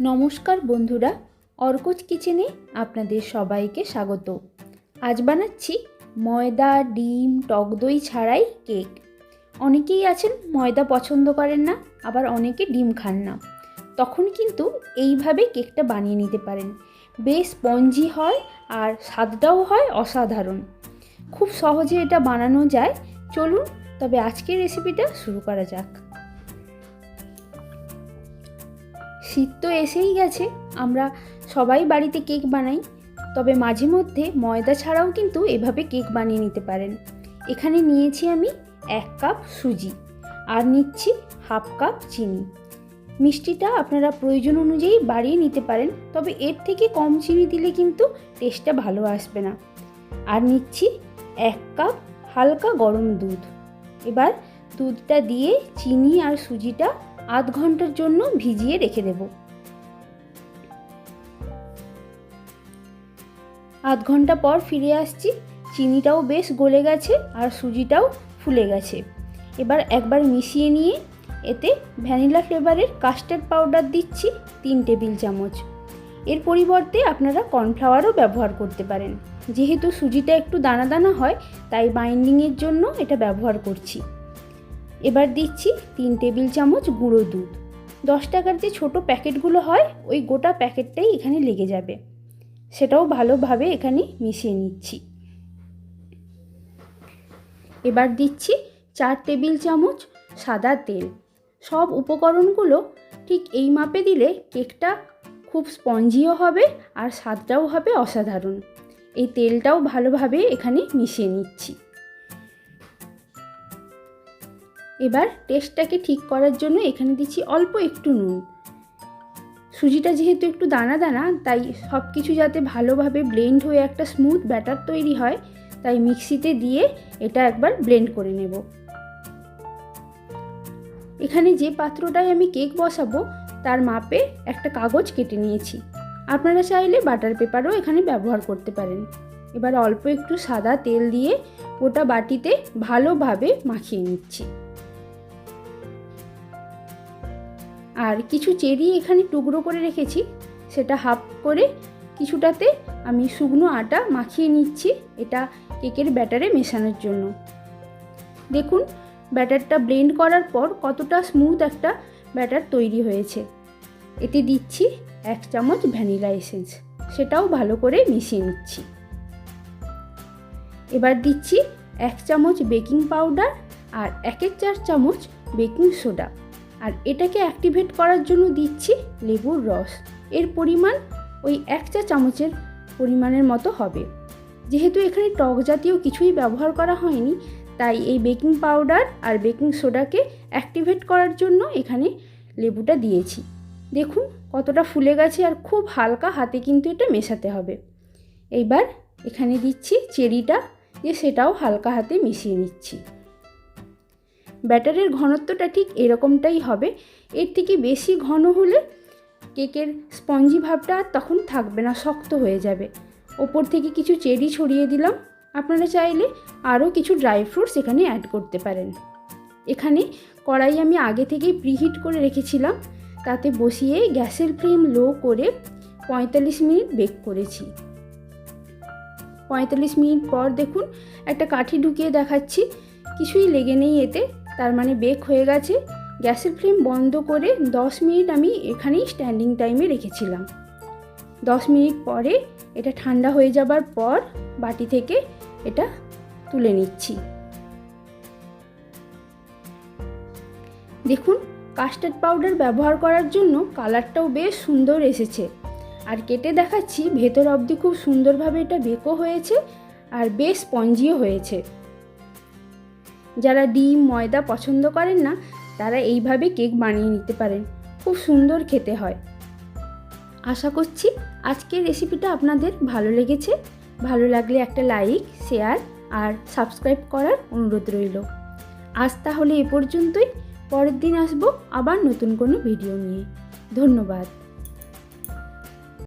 নমস্কার বন্ধুরা, অর্কজ কিচেনে আপনাদের সবাইকে স্বাগত। আজ বানাচ্ছি ময়দা, ডিম, টক দই ছাড়াই কেক। অনেকেই আছেন ময়দা পছন্দ করেন না, আবার অনেকে ডিম খান না। তখন কিন্তু এইভাবে কেকটা বানিয়ে নিতে পারেন। বেশ স্পঞ্জি হয় আর স্বাদটাও হয় অসাধারণ। খুব সহজে এটা বানানো যায়। চলুন, তবে আজকের রেসিপিটা শুরু করা যাক। শীত তো এসেই গেছে, আমরা সবাই বাড়িতে কেক বানাই। তবে মাঝে মধ্যে ময়দা ছাড়াও কিন্তু এভাবে কেক বানিয়ে নিতে পারেন। এখানে নিয়েছি আমি এক কাপ সুজি আর নিচ্ছি হাফ কাপ চিনি। মিষ্টিটা আপনারা প্রয়োজন অনুযায়ী বাড়িয়ে নিতে পারেন, তবে এর থেকে কম চিনি দিলে কিন্তু টেস্টটা ভালো আসবে না। আর নিচ্ছি এক কাপ হালকা গরম দুধ। এবার দুধটা দিয়ে চিনি আর সুজিটা আধ ঘণ্টার জন্য ভিজিয়ে রেখে দেব। আধ ঘণ্টা পর ফিরে আসছি, চিনিটাও বেশ গলে গেছে আর সুজিটাও ফুলে গেছে। এবার একবার মিশিয়ে নিয়ে এতে ভ্যানিলা ফ্লেভারের কাস্টার্ড পাউডার দিচ্ছি তিন টেবিল চামচ। এর পরিবর্তে আপনারা কর্নফ্লাওয়ারও ব্যবহার করতে পারেন। যেহেতু সুজিটা একটু দানা দানা হয়, তাই বাইন্ডিংয়ের জন্য এটা ব্যবহার করছি। এবার দিচ্ছি তিন টেবিল চামচ গুঁড়ো দুধ। দশ টাকার যে ছোটো প্যাকেটগুলো হয়, ওই গোটা প্যাকেটটাই এখানে লেগে যাবে। সেটাও ভালোভাবে এখানে মিশিয়ে নিচ্ছি। এবার দিচ্ছি চার টেবিল চামচ সাদা তেল। সব উপকরণগুলো ঠিক এই মাপে দিলে কেকটা খুব স্পঞ্জিও হবে আর স্বাদটাও হবে অসাধারণ। এই তেলটাও ভালোভাবে এখানে মিশিয়ে নিচ্ছি। এবার টেস্টটাকে ঠিক করার জন্য এখানে দিচ্ছি অল্প একটু নুন। সুজিটা যেহেতু একটু দানা দানা, তাই সব কিছু যাতে ভালোভাবে ব্লেন্ড হয়ে একটা স্মুথ ব্যাটার তৈরি হয়, তাই মিক্সিতে দিয়ে এটা একবার ব্লেন্ড করে নেব। এখানে যে পাত্রটায় আমি কেক বসাবো, তার মাপে একটা কাগজ কেটে নিয়েছি। আপনারা চাইলে বাটার পেপারও এখানে ব্যবহার করতে পারেন। এবার অল্প একটু সাদা তেল দিয়ে ওটা বাটিতে ভালোভাবে মাখিয়ে নিচ্ছি। আর কিছু চেরি এখানে টুকরো করে রেখেছি, সেটা হাফ করে কিছুটাতে আমি শুকনো আটা মাখিয়ে নিচ্ছি, এটা কেকের ব্যাটারে মেশানোর জন্য। দেখুন, ব্যাটারটা ব্লেন্ড করার পর কতটা স্মুথ একটা ব্যাটার তৈরি হয়েছে। এতে দিচ্ছি এক চামচ ভ্যানিলা এসেন্স, সেটাও ভালো করে মিশিয়ে নিচ্ছি। এবার দিচ্ছি এক চামচ বেকিং পাউডার আর এক এক চার চামচ বেকিং সোডা। আর এটাকে অ্যাক্টিভেট করার জন্য দিচ্ছি লেবুর রস। এর পরিমাণ ওই এক চা চামচের পরিমাণের মতো হবে। যেহেতু এখানে টক জাতীয় কিছুই ব্যবহার করা হয়নি, তাই এই বেকিং পাউডার আর বেকিং সোডাকে অ্যাক্টিভেট করার জন্য এখানে লেবুটা দিয়েছি। দেখুন কতটা ফুলে গেছে আর খুব হালকা হাতে কিন্তু এটা মেশাতে হবে। এইবার এখানে দিচ্ছি চেরিটা যে সেটাও হালকা হাতে মিশিয়ে নিচ্ছি। ব্যাটারের ঘনত্বটা ঠিক এরকমটাই হবে। এর থেকে বেশি ঘন হলে কেকের স্পঞ্জি ভাবটা আর তখন থাকবে না, শক্ত হয়ে যাবে। ওপর থেকে কিছু চেরি ছড়িয়ে দিলাম। আপনারা চাইলে আরও কিছু ড্রাই ফ্রুটস এখানে অ্যাড করতে পারেন। এখানে কড়াই আমি আগে থেকেই প্রিহিট করে রেখেছিলাম। তাতে বসিয়ে গ্যাসের ফ্লেম লো করে পঁয়তাল্লিশ মিনিট বেক করেছি। পঁয়তাল্লিশ মিনিট পর দেখুন একটা কাঠি ঢুকিয়ে দেখাচ্ছি। কিছুই লেগে নেই এতে। তার মানে বেক হয়ে গেছে। গ্যাসের ফ্লেম বন্ধ করে 10 মিনিট আমি এখানেই স্ট্যান্ডিং টাইমে রেখেছিলাম। 10 মিনিট পরে এটা ঠান্ডা হয়ে যাবার পর বাটি থেকে এটা তুলে নিচ্ছি। দেখুন কাস্টার্ড পাউডার ব্যবহার করার জন্য কালারটাও বেশ সুন্দর এসেছে। আর কেটে দেখাচ্ছি, ভেতর অবধি খুব সুন্দরভাবে এটা বেকও হয়েছে আর বেশ স্পঞ্জিও হয়েছে। যারা ডিম, ময়দা পছন্দ করেন না, তারা এইভাবে কেক বানিয়ে নিতে পারেন। খুব সুন্দর খেতে হয়। আশা করছি আজকের রেসিপিটা আপনাদের ভালো লেগেছে। ভালো লাগলে একটা লাইক শেয়ার আর সাবস্ক্রাইব করার অনুরোধ রইল। আজ তাহলে এ পর্যন্তই। পরের দিন আসব আবার নতুন কোনো ভিডিও নিয়ে। ধন্যবাদ।